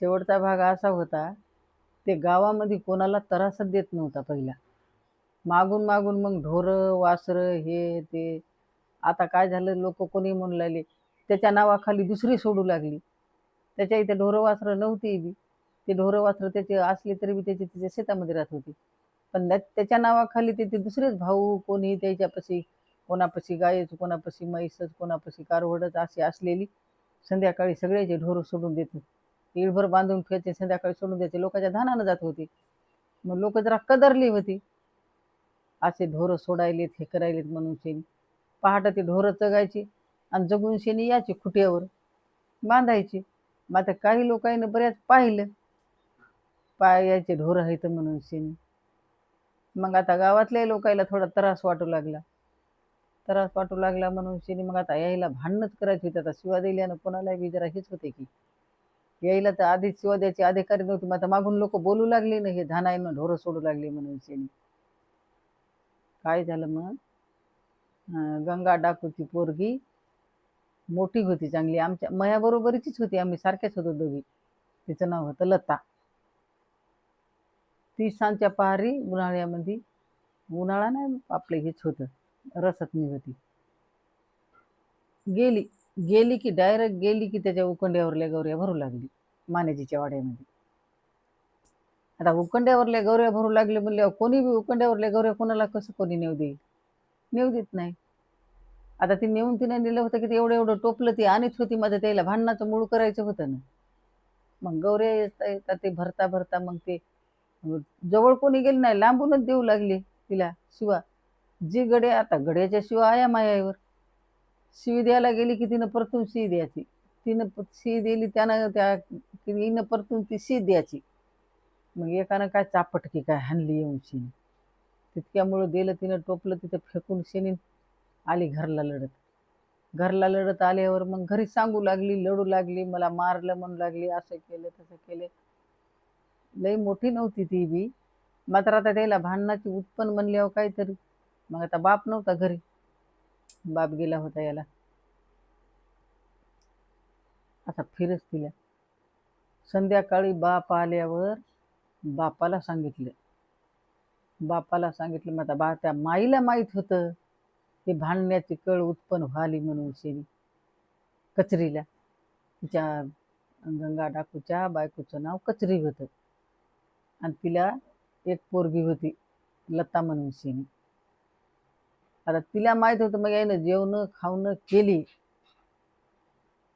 शेवटचा भाग असा होता ते गावामध्ये कोणाला त्रासच देत नव्हता पहिला. मागून मागून मग ढोरं वासरं हे ते. आता काय झालं? लोक कोणी म्हणू लागले त्याच्या नावाखाली दुसरी सोडू लागली. त्याच्या इथे ढोरं वासरं नव्हती बी. ते ढोरं वासरं त्याचे असले तरी बी त्याची तिच्या शेतामध्ये राहत होती. पण त्या- त्याच्या नावाखाली ते ते दुसरेच भाऊ कोणी त्याच्यापाशी कोणापाशी गायच कोणापाशी म्हैसच कोणापाशी कारवडच अशी असलेली संध्याकाळी सगळ्याचे ढोरं सोडून देते इळभर बांधून ठेवायचे संध्याकाळी सोडून द्यायचे लोकांच्या धानानं जात होते. मग लोक जरा कदरली होती. असे ढोरं सोडायलेत हे करायलेत म्हणून शेणी. पहाटं ते ढोरं जगायची आणि जगून शेणी यायची खुट्यावर. बांधायची. मग आता काही लोकांनी बऱ्याच पाहिलं. पाय यायचे ढोरं आहेत म्हणून शेणी. मग आता गावातल्या लोकायला थोडा त्रास वाटू लागला. त्रास वाटू लागला म्हणून शेणी मग आता यायला भांडणच करायची होती. आता शिवा दिल्यानं कोणाला बी जरा हेच होते की. यायला तर आधीच शिवाद्याची अधिकारी नव्हती. मग आता मागून लोक बोलू लागले ना हे धानाईनं ढोरं सोडू लागले म्हणून शेणी. काय झालं मग? गंगा डाकूची पोरगी मोठी होती चांगली. आमच्या मयाबरोबरीचीच होती. आम्ही सारख्याच होतो दोघी. तिचं नाव होतं लता. ती सांच्या पहारी उन्हाळ्यामध्ये उन्हाळा नाही आपलं हेच होतं. रसतनी होती. गेली. गेली की डायरेक्ट गेली की त्याच्या उकंड्यावरल्या गौऱ्या भरू लागली मानेजीच्या वाड्यामध्ये. आता उकंड्यावरल्या गौऱ्या भरू लागले म्हणल्यावर कोणी बी उकंड्यावरल्या गौऱ्या कोणाला कसं कोणी नेऊ देईल? नेऊ देत नाही. आता ती नेऊन तिने नेलं होतं की ते एवढं एवढं टोपलं ती आणत होती माझं त्याला भांडणाचं मूळ करायचं होतं ना. मग गौऱ्या येता येता ते भरता भरता मग ते जवळ कोणी गेले नाही लांबूनच देऊ लागले तिला. शिवा जी गडे आता गड्याच्या शिवा आया मायावर. शिवी द्यायला गेली की तिनं परतून शी द्यायची. तिनं शी दिली त्यानं त्या तिनं परतून ती शी द्यायची. मग एकानं काय चापटकी काय हाणली येऊन शिनी तितक्यामुळं दिलं तिनं टोपलं तिथं फेकून शिनी आली घरला लढत. घरला लढत आल्यावर मग घरी सांगू लागली लढू लागली मला मारलं म्हणू लागली असं केलं तसं केलं. लई मोठी नव्हती ती बी. मात्र आता त्याला भांडणाची उत्पन्न म्हणल्यावर काहीतरी. मग आता बाप नव्हता घरी. बाप गेला होता याला. आता फिरच तिला. संध्याकाळी बाप आल्यावर बापाला सांगितलं. बापाला सांगितलं मग आता बा त्या माईला माहीत होतं की भांडण्याची कळ उत्पन्न व्हाली म्हणून शेरी कचरीला. तिच्या गंगा डाकूच्या बायकोचं नाव कचरी होतं. आणि तिला एक पोरगी होती लता म्हणून शेनी. आता तिला माहीत होतं मग यायनं जेवणं खावणं केली.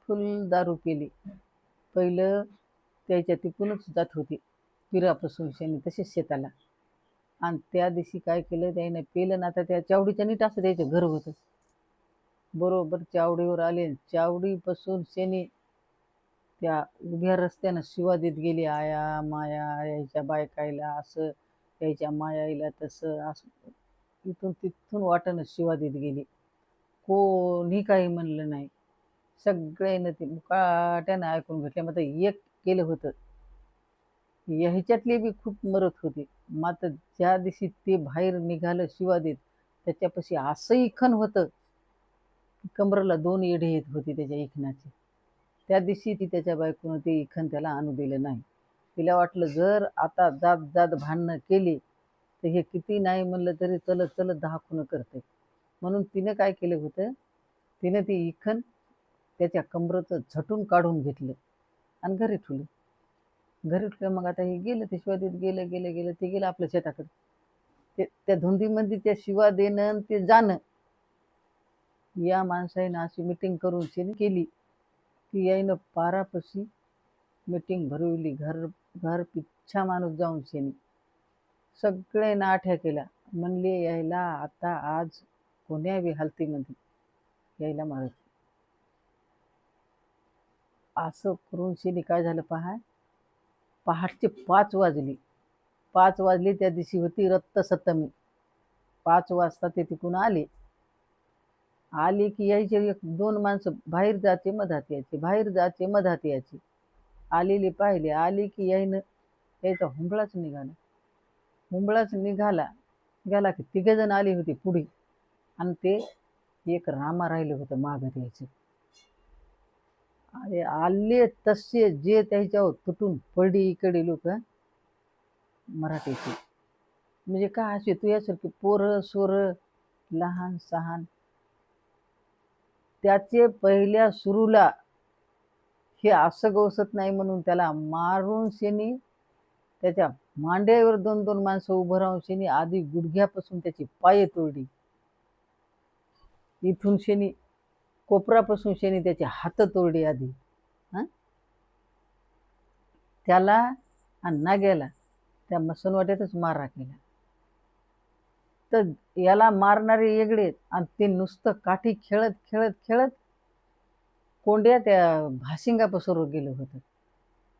फुल दारू केली. पहिलं त्याच्या तिकूनच जात होती. पिरापासून शेणी तसेच शेताला. आणि त्या दिवशी काय केलं त्याने पेलं ना आता त्या चावडीच्या नीट असं त्याचं घर होतं. बरोबर चावडीवर आले. चावडीपासून शेणी त्या उभ्या रस्त्यानं शिवा देत गेली. आया माया यायच्या बायकायला असं यायच्या मायाला तसं असं. इथून तिथून वाटणं शिवा देत गेली. कोणी काही म्हणलं नाही. सगळ्यांना ते मुकाट्यानं ऐकून घेतलं. मग एक केलं होतं. ह्याच्यातली बी खूप मरत होती. मात्र ज्या दिवशी ते बाहेर निघालं शिवा देत त्याच्यापाशी असं इखन होतं की कमरला दोन येढे येत होते त्याच्या इखनाचे त्या दिवशी ती त्याच्या बायकोनं ते इखन त्याला आणू दिलं नाही. तिला वाटलं जर आता जात जात भांडणं केली तर हे किती नाही म्हणलं तरी चलत चलत दहा खुनं करते. म्हणून तिनं काय केलं होतं? तिनं ती इखन त्याच्या कमरेचं झटून काढून घेतलं आणि घरी ठेवलं. घरी ठेवलं मग आता हे गेलं ते शिवा देत गेलं गेलं गेलं ते गेलं आपल्या शेताकडे. ते त्या धुंदीमध्ये त्या शिवा देणं आणि ते जाणं. या माणसाने अशी मिटिंग करून शेन केली. की यायनं पारापशी मिटिंग भरवली. घर घर पिच्छा माणूस जाऊन शेनी. सगळे आठ्या केला म्हणले यायला आता आज कोण्या बी हालतीमध्ये यायला मारत? असं करून शेनी काय झालं पहा. पहाटचे पाच वाजली. पाच वाजली त्या दिवशी होती रत्त सप्तमी पाच वाजता ते तिकून आले. आले की यायचे एक दोन माणसं. बाहेर जायचे मधात यायचे. बाहेर जायचे मधात यायचे. आलेले पाहिले. आले की यायनं यायचा हुंबळाच निघाला. मुंबळाच निघाला गेला की तिघजण आली होती पुढे. आणि ते एक रामा राहिलं होतं मागं यायचं. अरे आले तसे जे त्याच्यावर तुटून पडली इकडे लोक मराठीचे. म्हणजे काय असे तुझ्यासारखे पोरं सोर लहान सहान. त्याचे पहिल्या सुरूला हे असं गवसत नाही म्हणून त्याला मारून शेनी त्याच्या मांड्यावर दोन दोन माणसं उभं राहून शेनी आधी गुडघ्यापासून त्याची पाय तोडली. इथून शेनी कोपरापासून शेनी त्याचे हात तोडली आधी. त्याला आणि नाग्याला त्या मसनवाट्यातच मारा केला. तर याला मारणारे वेगळे आणि ते नुसतं काठी खेळत खेळत खेळत कोंड्या त्या भाशिंगापासोर गेलं होतं.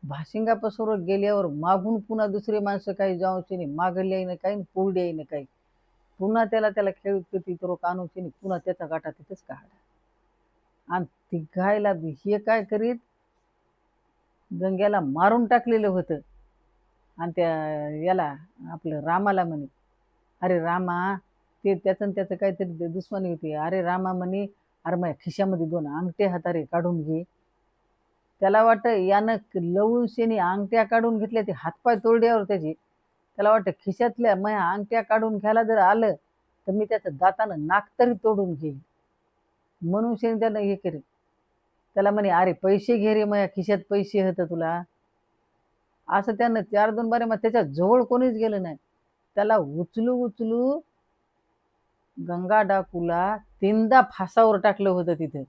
भाशिंगापासोर गेल्यावर मागून पुन्हा दुसरे माणसं काही जाऊन मागले येईन काही पोळडी येईन काही. पुन्हा त्याला त्याला खेळत किती तो नाही पुन्हा त्याचा गाठा तिथंच काढा. आणि तिघायला बी हे काय करीत? गंग्याला मारून टाकलेलं होतं. आणि त्या याला आपलं रामाला म्हणे अरे रामा ते त्याचं त्याचं काहीतरी दुश्मनी होती. अरे रामा म्हणे अरे माझ्या खिशामध्ये दोन अंगठे हातारे काढून घे. त्याला वाटतं यानं लवून शेनी अंगठ्या काढून घेतल्या ते हातपाय तोरड्यावर त्याची. त्याला वाटतं खिशातल्या मग अंगठ्या काढून घ्यायला जर आलं तर मी त्याचं दातानं नाक तरी तोडून घेईल म्हणून शेनी त्यानं हे करेल त्याला म्हणे अरे पैसे घे रे माझ्या खिशात पैसे होतं तुला. असं त्यानं चार दोन बारे मग त्याच्याजवळ कोणीच गेलं नाही. त्याला उचलू उचलू गंगा डाकूला तीनदा फासावर टाकलं होतं तिथे.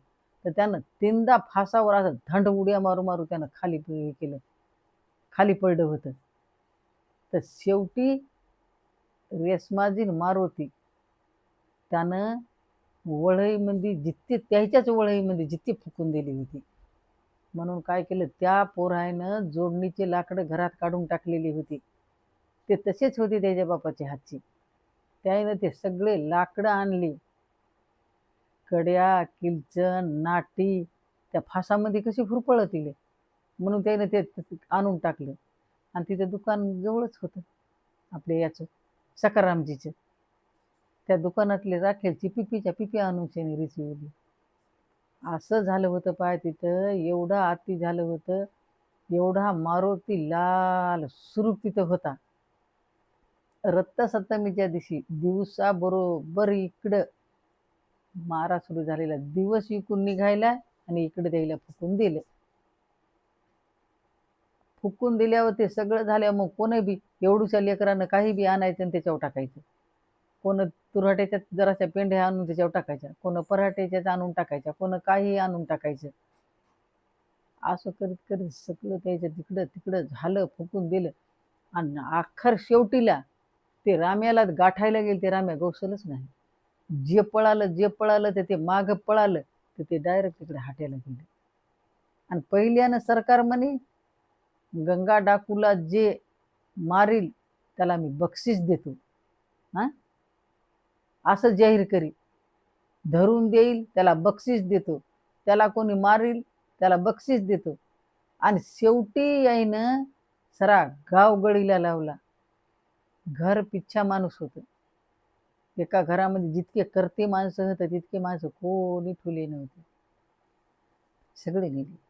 तर त्यानं तीनदा फासावर असं थंड उड्या मारू मारू त्यानं खाली केलं. खाली पडलं होतं. तर शेवटी रेसमाजी मारुती त्यानं वळईमध्ये जित्ती त्याच्याच वळईमध्ये जित्ती फुकून दिली होती. म्हणून काय केलं त्या पोरायनं जोडणीचे लाकडं घरात काढून टाकलेली होती. ते तसेच होते त्याच्या बापाच्या हातची. त्यानं ते सगळे लाकडं आणली. कड्या किलचन नाटी त्या फासामध्ये कशी फुरपळतील म्हणून त्यानं ते आणून टाकलं. आणि तिथे दुकान जवळच होतं आपल्या याचं सकारामजीचं. त्या दुकानातले राखेलची पिपीच्या पिपी आणून त्याने रिसिवली असं झालं होतं पाय तिथं एवढं आती झालं होतं एवढा मारुती लाल सुरूप तिथं होता. रत्तसप्तमीच्या दिवशी दिवसा बरोबर इकडं मारा सुरू झालेला दिवस विकून निघायला आणि इकडे द्यायला फुकून दिलं. फुकून दिल्यावर ते सगळं झाल्यावर मग कोणी बी एवढूच्या लेकरानं काही बी आणायचं आणि त्याच्यावर टाकायचं. कोण तुराट्याच्यात जराशा पेंढ्या आणून त्याच्यावर टाकायच्या कोण पराठ्याच्याच आणून टाकायच्या कोण काही आणून टाकायचं. असं करीत करीत सगळं त्याच्या तिकडं तिकडं झालं फुकून दिलं. आणि अखेर शेवटीला ते राम्याला गाठायला गेले ते राम्या गोसलच नाही. जे पळालं जे पळालं ते ते मागं पळालं तर ते डायरेक्ट तिकडे हाट्याला गेलं. आणि पहिल्यानं सरकार म्हणे गंगा डाकूला जे मारील त्याला मी बक्षीस देतो. हां? असं जाहीर करी धरून देईल त्याला बक्षीस देतो. त्याला कोणी मारील त्याला बक्षीस देतो. आणि शेवटी याईनं सरा गाव गळीला लावला. घर पिच्छा माणूस होतं. एका घरामध्ये जितके करते माणसं होतं तितके माणसं कोणी ठुले नव्हते. सगळे नेले.